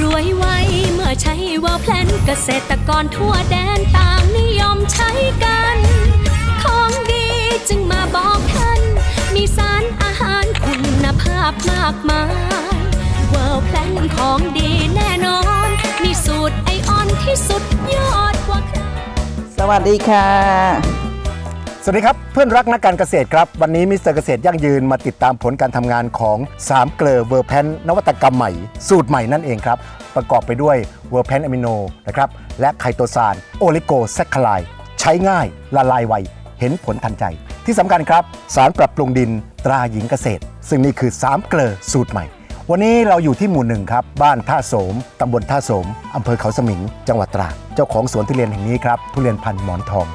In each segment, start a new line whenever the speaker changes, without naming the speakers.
รวยไวเมื่อใช้ว่าแพลนเกษตรกรทั่วแดนต่างนิยมใช้กัน ของดีจึงมาบอกท่าน มีสารอาหารคุณภาพมากมายเวิร์แพลนของดีแน่นอน มีสูตรไอออนที่สุดยอดกว่าใคร
สวัสดีค่ะ
สวัสดีครับเพื่อนรักนักการเกษตรครับ วันนี้มิสเตอร์เกษตรยั่งยืนมาติดตามผลการทำงานของ 3 เกลอเวอร์แพนนวัตกรรมใหม่ สูตรใหม่นั่นเองครับ ประกอบไปด้วยเวอร์แพนอะมิโนนะครับและไคโตซานโอลิโกแซคคลายใช้ง่ายละลายไว เห็นผลทันใจ ที่สำคัญครับ สารปรับปรุงดินตราหญิงเกษตร ซึ่งนี่คือ 3 เกลอสูตรใหม่ วันนี้เราอยู่ที่หมู่หนึ่งครับบ้านท่าโสมตำบลท่าโสมอำเภอเขาสมิง จังหวัดตราด เจ้าของสวนทุเรียนแห่งนี้ครับทุเรียนพันธุ์หมอนทอง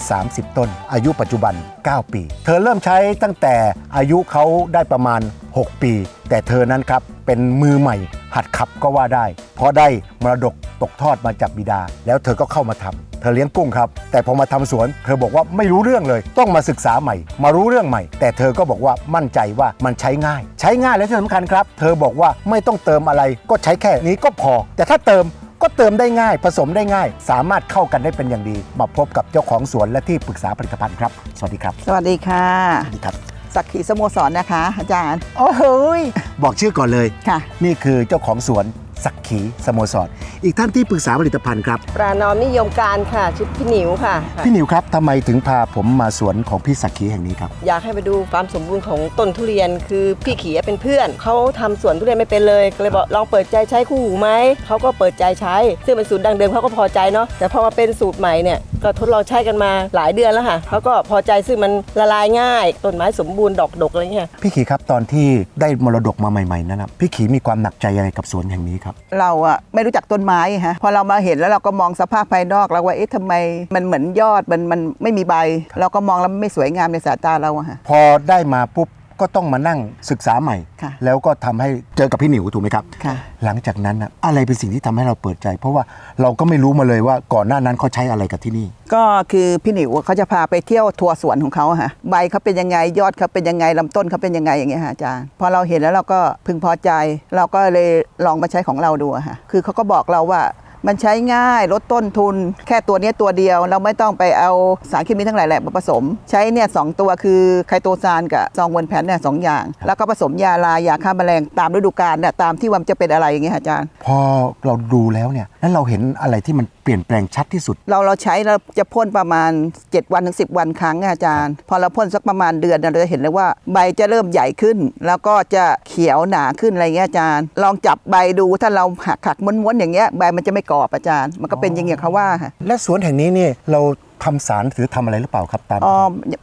130 ต้น อายุปัจจุบัน 9 ปี เธอเริ่มใช้ตั้งแต่อายุเขาได้ประมาณ 6 ปี แต่เธอนั้นครับเป็นมือใหม่ หัดขับก็ว่าได้ เพราะได้มรดกตกทอดมาจากบิดา แล้วเธอก็เข้ามาทำเธอเลี้ยงกุ้งครับ แต่พอมาทำสวน เธอบอกว่าไม่รู้เรื่องเลย ต้องมาศึกษาใหม่ มารู้เรื่องใหม่ แต่เธอก็บอกว่ามั่นใจว่ามันใช้ง่าย ใช้ง่ายและที่สำคัญครับ เธอบอกว่าไม่ต้องเติมอะไรก็ใช้แค่นี้ก็พอ แต่ถ้าเติม ก็เติมได้ง่าย ผสมได้ง่าย สามารถเข้ากันได้เป็นอย่างดี มาพบกับเจ้าของสวนและที่ปรึกษาผลิตภัณฑ์ครับ สวัสดีครับ
สวัสดีค่ะ
สวัสดีครับ
สักขีสโมสรนะคะ อาจารย์
โอ้โหยบอกชื่อก่อนเลย
ค่ะ
นี่คือเจ้าของสวน สักขีสโมสรอีกท่านที่ปรึกษาผลิตภัณฑ์ครับ
ปรานอมนิยมการค่ะชุดพี่หนิวค่ะ
พี่หนิวครับทำไมถึงพาผมมาสวนของพี่สักขีแห่งนี้ครับ
อยากให้ไปดูความสมบูรณ์ของต้นทุเรียนคือพี่เขียเป็นเพื่อนเขาทำสวนทุเรียนไม่เป็นเลยก็เลยบอกลองเปิดใจใช้คู่หูไหมเขาก็เปิดใจใช้ ซึ่งเป็นสูตรดังเดิมเขาก็พอใจเนาะแต่พอมาเป็นสูตรใหม่เนี่ย ก็ทดลองใช้กันมาหลายเดือนแล้วค่ะเขาก็พอใจซึ่งมันละลายง่ายต้นไม้สมบูรณ์ดอกดกอะไรเงี้ย
พี่ขีครับตอนที่ได้มรดกมาใหม่ๆนั้นนะพี่ขีมีความหนักใจยังไงกับสวนแห่งนี้ครับ
เราอะไม่รู้จักต้นไม้ฮะพอเรามาเห็นแล้วเราก็มองสภาพภายนอกแล้วว่าเอ๊ะทำไมมันเหมือนยอดมันมันไม่มีใบ เราก็มองแล้วมันไม่สวยงามในสายตาเราอะฮะ
พอได้มาปุ๊บ ก็ต้องมานั่งศึกษาใหม่
ค่ะ
แล้วก็ทำให้เจอกับพี่หนิวถูกไหมครับ
ค่ะ
หลังจากนั้นนะอะไรเป็นสิ่งที่ทำให้เราเปิดใจ เพราะว่าเราก็ไม่รู้มาเลยว่าก่อนหน้านั้นเขาใช้อะไรกับที่นี่
ก็คือพี่หนิวเขาจะพาไปเที่ยวทัวร์สวนของเขาอะฮะใบเขาเป็นยังไงยอดเขาเป็นยังไงลำต้นเขาเป็นยังไงอย่างเงี้ยฮะอาจารย์พอเราเห็นแล้วเราก็พึงพอใจ เราก็เลยลองมาใช้ของเราดูอะฮะคือเขาก็บอกเราว่า มันใช้ง่ายลดต้นทุน แค่ตัวนี้ตัวเดียว เราไม่ต้องไปเอาสารเคมีทั้งหลายแหละมาผสม ใช้เนี่ยสองตัวคือไคโตซานกับซองเวนแพนเนี่ยสองอย่าง แล้วก็ผสมยาลายาฆ่าแมลงตามฤดูกาลเนี่ยตามที่วันจะเป็นอะไรอย่างเงี้ยฮะอาจารย์
พอเราดูแล้วเนี่ยแล้วเราเห็นอะไรที่มัน เปลี่ยนแปลงชัดที่สุด
เราเราใช้เราจะพ่นประมาณ 7 วันถึง10 วันครั้งอะอาจารย์ พอเราพ่นสักประมาณเดือนน่ะเราจะเห็นเลยว่าใบจะเริ่มใหญ่ขึ้น แล้วก็จะเขียวหนาขึ้นอะไรเงี้ยอาจารย์ ลองจับใบดูถ้าเราหักหักม้วนๆอย่างเงี้ยใบมันจะไม่กรอบอาจารย์ มันก็เป็นอย่างเงี้ยเขาว่าค่ะ
และสวนแห่งนี้เนี่ยเราทำสารหรือทำอะไรหรือเปล่าครับตาม
อ๋อ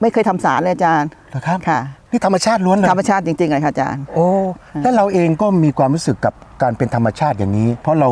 ไม่เคยทำสารเลยอาจารย์
นะครับ
ค่ะ
นี่ธรรมชาติล้วนเลย
ธรรมชาติจริงๆเลยค่ะอาจารย์
โอ้และเราเองก็มีความรู้สึกกับ การเป็นธรรมชาติอย่างนี้ เพราะเรา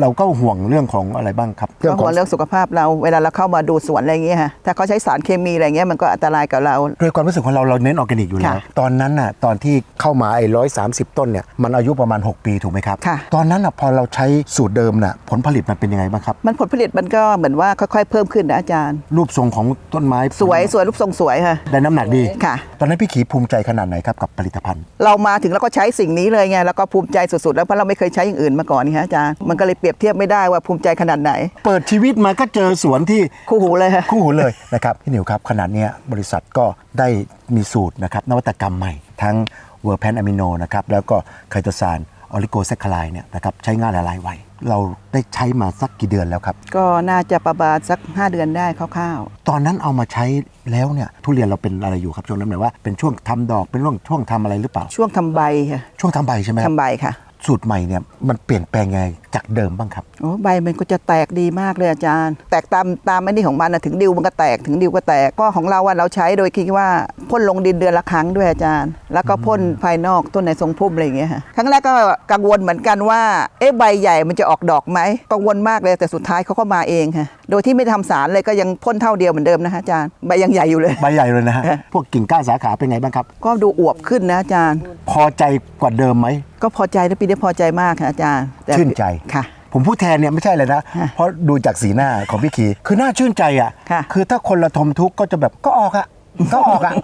เราก็ห่วงเรื่องของอะไรบ้างครับ
ก็ห่วงเรื่องสุขภาพเราเวลาเราเข้ามาดูสวนอะไรเงี้ยฮะถ้าเขาใช้สารเคมีอะไรเงี้ยมันก็อันตรายกับเรา
โดยความรู้สึกของเราเราเน้นออร์แกนิกอยู่แล้ว
ค่ะ
ตอนนั้นน่ะตอนที่เข้ามาไอ้ร้อยสาต้นเนี่ยมันอายุประมาณ 6 ปีถูกไหมครับ
ค่ะ
ตอนนั้นน่ะพอเราใช้สูตรเดิมน่ะผลผลิตมันเป็นยังไงบ้างครับ
มันผลผลิตมันก็เหมือนว่าค่อยๆเพิ่มขึ้นนะอาจารย์
รูปทรงของต้นไม้
สวยสวยรูปทรงสวยค่ะ
ได้น้ำหนักดี
ค่ะ
ตอนนั้นพี่ขีภูมิใจขนาดไหนครับกับผลิตภัณฑ์
เรามาถึงแล้วก็ใช้สิ่งนี้เลยไงแล้วก็ภูมิใจสุดๆ แล้วเพราะเราไม่เคยใช้อย่างอื่นมาก่อนนี่ฮะอาจารย์มันก็เลยเปรียบเทียบไม่ได้ว่าภูมิใจขนาดไหน
เปิดชีวิตมาก็เจอสวนที่
คู่หูเลยฮะ
คู่หูเลยนะครับพี่หนิวครับขนาดเนี้ยบริษัทก็ได้มีสูตรนะครับนวัตกรรมใหม่ ทั้งเวอร์แพนอะมิโนนะครับแล้วก็ไคโตซานออลิโกแซคคลายเนี่ยนะครับใช้ง่ายละลายไวเราได้ใช้มาสักกี่เดือนแล้วครับ
ก็น่าจะประมาณสัก 5 เดือนได้คร่าว
ตอนนั้นเอามาใช้แล้วเนี่ยทุเรียนเราเป็นอะไรอยู่ครับช่วงนั้นหมายว่าเป็นช่วงทำดอกเป็นช่วงช่วงทำอะไรหรือเปล่า
ๆช่วงทำใบค่ะ
ช่วงทำใบใช่ไหมครับ
ทำใบค่ะ
สูตรใหม่เนี่ยมันเปลี่ยนแปลงยังไงจากเดิมบ้างครับ
โอ้ใบมันก็จะแตกดีมากเลยอาจารย์ แตกตามตามไอ้นี่ของมันนะถึงดิวมันก็แตกถึงดิวก็แตกก็ของเราว่าเราใช้โดยคิดว่าพ่นลงดินเดือนละครั้งด้วยอาจารย์ แล้วก็พ่นภายนอกต้นในทรงพุ่มอะไรอย่างเงี้ยฮะครั้งแรกก็กังวลเหมือนกันว่าเอ๊ะใบใหญ่มันจะออกดอกไหมกังวลมากเลยแต่สุดท้ายเขาก็มาเองค่ะโดยที่ไม่ทำสารเลยก็ยังพ่นเท่าเดียวเหมือนเดิมนะฮะอาจารย์ใบยังใหญ่อยู่เลย
ใบใหญ่เลยนะฮะ
ค่ะ
พวกกิ่งก้านสาขาเป็นไงบ้างครับ
ก็ดูอวบขึ้นนะอาจารย์
พอใจกว่าเดิมไหม
ก็พอใจแล้วปีนี้พอใจมากค่ะอาจารย์แต่
ชื่นใจ
ค่ะ
ผมพูดแทนเนี่ยไม่ใช่เลยนะ
ค่ะ
เพราะดูจากสีหน้าของพี่ขีคือน่าชื่นใจอะ
ค่ะ
อถ้าคนละทมทุกข์ก็จะแบบก็ออกอะก็ออกอะ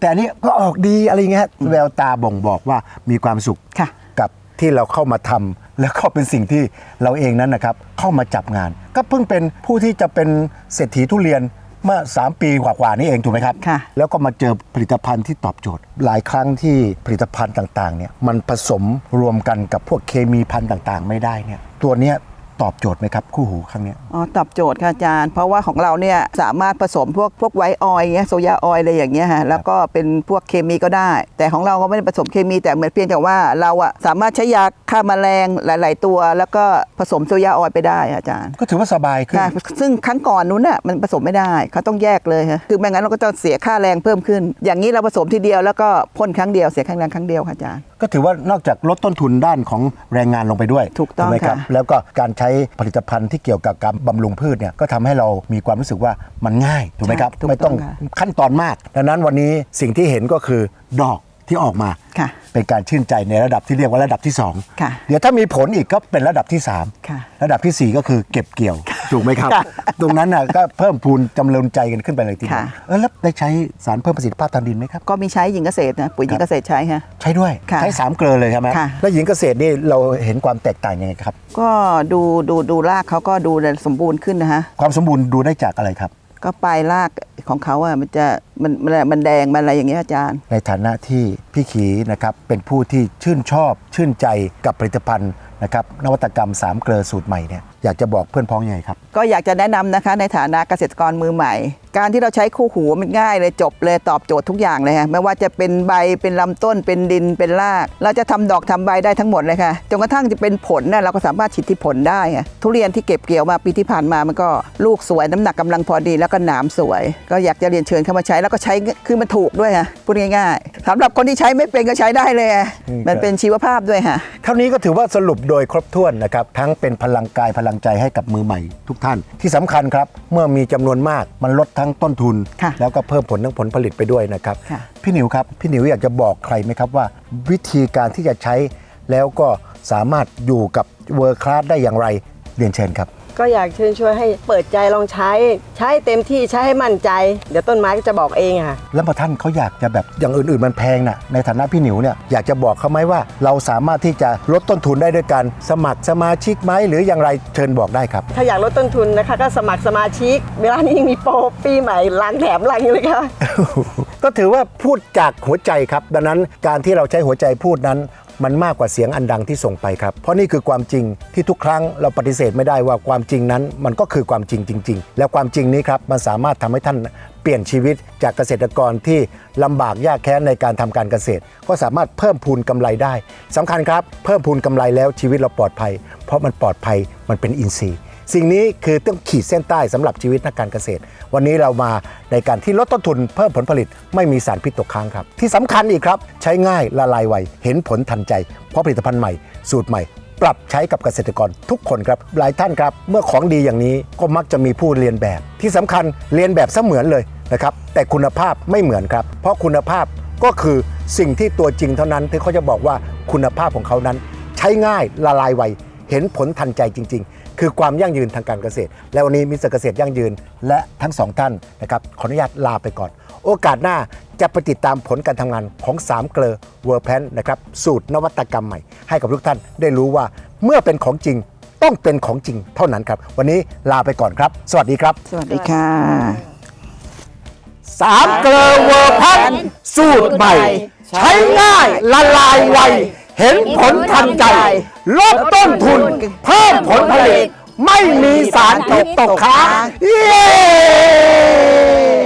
แต่อันนี้ก็ออกดีอะไรเงี้ยแววตาบ่งบอกว่ามีความสุข
ค่ะ
กับที่เราเข้ามาทำแล้วก็เป็นสิ่งที่เราเองนั้นนะครับ เข้ามาจับงาน ก็เพิ่งเป็นผู้ที่จะเป็นเศรษฐีทุเรียน เมื่อ 3 ปีกว่าๆนี่เองถูกไหมครับ
ค่ะ
แล้วก็มาเจอผลิตภัณฑ์ที่ตอบโจทย์ หลายครั้งที่ผลิตภัณฑ์ต่างๆเนี่ยมันผสมรวมกันกับพวกเคมีพันธุ์ต่างๆ ไม่ได้เนี่ยตัวเนี้ย ตอบโจทย์ไหมครับคู่หูครั้งเนี้ย
อ๋อตอบโจทย์ค่ะอาจารย์ เพราะว่าของเราเนี่ยสามารถผสมพวกพวกไวท์ออยล์เงี้ยโซยาออยล์อะไรอย่างเงี้ยฮะแล้วก็เป็นพวกเคมีก็ได้ แต่ของเราก็ไม่ได้ผสมเคมีแต่เหมือนเพียงแต่ว่าเราอะสามารถใช้ยาฆ่าแมลงหลาย ๆ ตัว แล้วก็ผสมโซยาออยล์ไปได้อาจารย์
ก็ถือว่าสบายขึ้น
ค่ะซึ่งครั้งก่อนนู้นน่ะมันผสมไม่ได้เขาต้องแยกเลยฮะคือไม่งั้นเราก็จะเสียค่าแรงเพิ่มขึ้น อย่างนี้เราผสมทีเดียวแล้วก็พ่นครั้งเดียวเสียค่าแรงครั้งเดียวค่ะอาจารย์
ก็ถือว่านอกจากลดต้นทุนด้านของแรงงานลงไปด้วย
ถูกต้อง
ไหมครับ
ค่ะ
แล้วก็การใช้ผลิตภัณฑ์ที่เกี่ยวกับการบำรุงพืชเนี่ยก็ทำให้เรามีความรู้สึกว่ามันง่ายถูกไหมครับ
ถูก
ไม่ต้อง
ค่ะ
ขั้นตอนมากดังนั้นวันนี้สิ่งที่เห็นก็คือดอก ที่ออกมา
ค่ะ
เป็นการชื่นใจในระดับที่เรียกว่าระดับที่2
ค่ะ
เดี๋ยวถ้ามีผลอีกก็เป็นระดับที่
ค่ะ
3 ระดับทีสี่4 ก็คือเก็บเกี่ยว ถูกไหมครับ
ค่ะ
ตรงนั้นน่ะก็เพิ่มพูนจำเริญใจกันขึ้นไปเลยทีเดียว
ค่ะ
เออแล้วได้ใช้สารเพิ่มประสิทธิภาพทางดินไหมครับ
ก็มีใช้หญิงเกษตรนะปุ๋ยหญิงเกษตรใช้ฮะ
ใช้ด้วย
ค่ะ
ใช้สามเกลือเลยใช่ไหม
ค่ะ
แล้วหญิงเกษตรนี่เราเห็นความแตกต่างยังไงครับ
ก็ดูดูดูรากเขาก็ดูสมบูรณ์ขึ้นนะฮะ
ความสมบูรณ์ดูได้จากอะไรครับ
ก็ปลายรากของเขาอะมันจะมันมันมันแดงมันอะไรอย่างเงี้ยอาจารย์
ในฐานะที่พี่ขีนะครับเป็นผู้ที่ชื่นชอบชื่นใจกับผลิตภัณฑ์ นะครับนวัตกรรมสามเกลือสูตรใหม่เนี่ยอยากจะบอกเพื่อนพ้องยังไงครับ
ก็อยากจะแนะนำนะคะในฐานะเกษตรกรมือใหม่ การที่เราใช้คู่หูมันง่ายเลยจบเลยตอบโจทย์ทุกอย่างเลยค่ะไม่ว่าจะเป็นใบเป็นลำต้นเป็นดินเป็นราก เราจะทำดอกทำใบได้ทั้งหมดเลยค่ะจนกระทั่งจะเป็นผลน่ะเราก็สามารถฉีดที่ผลได้ค่ะทุเรียนที่เก็บเกี่ยวมาปีที่ผ่านมามันก็ลูกสวยน้ำหนักกำลังพอดีแล้วก็หนามสวย ก็อยากจะเรียนเชิญเข้ามาใช้แล้วก็ใช้คือมันถูกด้วยค่ะพูดง่ายๆสำหรับคนที่ใช้ไม่เป็นก็ใช้ได้เลยค่ะ
อืม
มันเป็นชีวภาพด้วยค่ะ
เท่านี้ก็ถือว่าสรุปโดยครบถ้วนนะครับ ทั้งเป็นพลังกายพลังใจให้กับมือใหม่ทุกท่าน ที่สำคัญครับ เมื่อมีจำนวนมากมันลดทั้งต้นทุน
ค่ะ
แล้วก็เพิ่มผลทั้งผลผลิตไปด้วยนะครับ
ค่ะ
พี่หนิวครับ พี่หนิวอยากจะบอกใครไหมครับว่า วิธีการที่จะใช้แล้วก็สามารถอยู่กับเวอร์คลาสได้อย่างไรเรียนเชิญครับ
ก็อยากเชิญชวนให้เปิดใจลองใช้ ใช้เต็มที่ใช้ให้มั่นใจ เดี๋ยวต้นไม้ก็จะบอกเองอะค่ะ
แล้วพอท่านเขาอยากจะแบบอย่างอื่นๆมันแพงนะในฐานะพี่หนิวเนี่ยอยากจะบอกเขาไหมว่า เราสามารถที่จะลดต้นทุนได้ด้วยการสมัครสมาชิกไหมหรืออย่างไรเชิญบอกได้ครับ
ถ้าอยากลดต้นทุนนะคะ ก็สมัครสมาชิก เวลานี้ยังมีโปรปีใหม่ล้างแถมล้างอยู่เลยค่ะ
ก็ถือว่าพูดจากหัวใจครับ ดังนั้นการที่เราใช้หัวใจพูดนั้น มันมากกว่าเสียงอันดังที่ส่งไปครับ เพราะนี่คือความจริงที่ทุกครั้งเราปฏิเสธไม่ได้ว่าความจริงนั้น มันก็คือความจริงจริง ๆ แล้วความจริงนี้ครับมันสามารถทำให้ท่านเปลี่ยนชีวิตจากเกษตรกรที่ลำบากยากแค้นในการทำการเกษตร ก็สามารถเพิ่มพูนกำไรได้สำคัญครับเพิ่มพูนกำไรแล้วชีวิตเราปลอดภัย เพราะมันปลอดภัยมันเป็นอินทรีย์ สิ่งนี้คือต้องขีดเส้นใต้สำหรับชีวิตนักการเกษตร วันนี้เรามาในการที่ลดต้นทุนเพิ่มผลผลิตไม่มีสารพิษตกค้างครับ ที่สำคัญอีกครับ ใช้ง่ายละลายไวเห็นผลทันใจ เพราะผลิตภัณฑ์ใหม่ สูตรใหม่ ปรับใช้กับเกษตรกรทุกคนครับหลายท่านครับ เมื่อของดีอย่างนี้ก็มักจะมีผู้เรียนแบบ ที่สำคัญเรียนแบบเสมือนเลยนะครับแต่คุณภาพไม่เหมือนครับ เพราะคุณภาพก็คือสิ่งที่ตัวจริงเท่านั้นที่เขาจะบอกว่าคุณภาพของเขานั้น ใช้ง่ายละลายไวเห็นผลทันใจจริง ๆ คือความยั่งยืนทางการเกษตร และวันนี้มิสเตอร์เกษตรยั่งยืนและทั้งสองท่านนะครับขออนุญาตลาไปก่อน โอกาสหน้าจะไปติดตามผลการทำงานของ 3 เกลอเวอร์แพนนะครับสูตรนวัตกรรมใหม่ ให้กับทุกท่านได้รู้ว่าเมื่อเป็นของจริงต้องเป็นของจริงเท่านั้นครับ วันนี้ลาไปก่อนครับ สวัสดีครับ
สวัสดีค่ะ
สามเกลอเวอร์แพนสูตรใหม่ ใช้ง่ายละลายไว เห็นผลทันใจ ลดต้นทุน เพิ่มผลผลิต ไม่มีสารพิษตกค้างเย้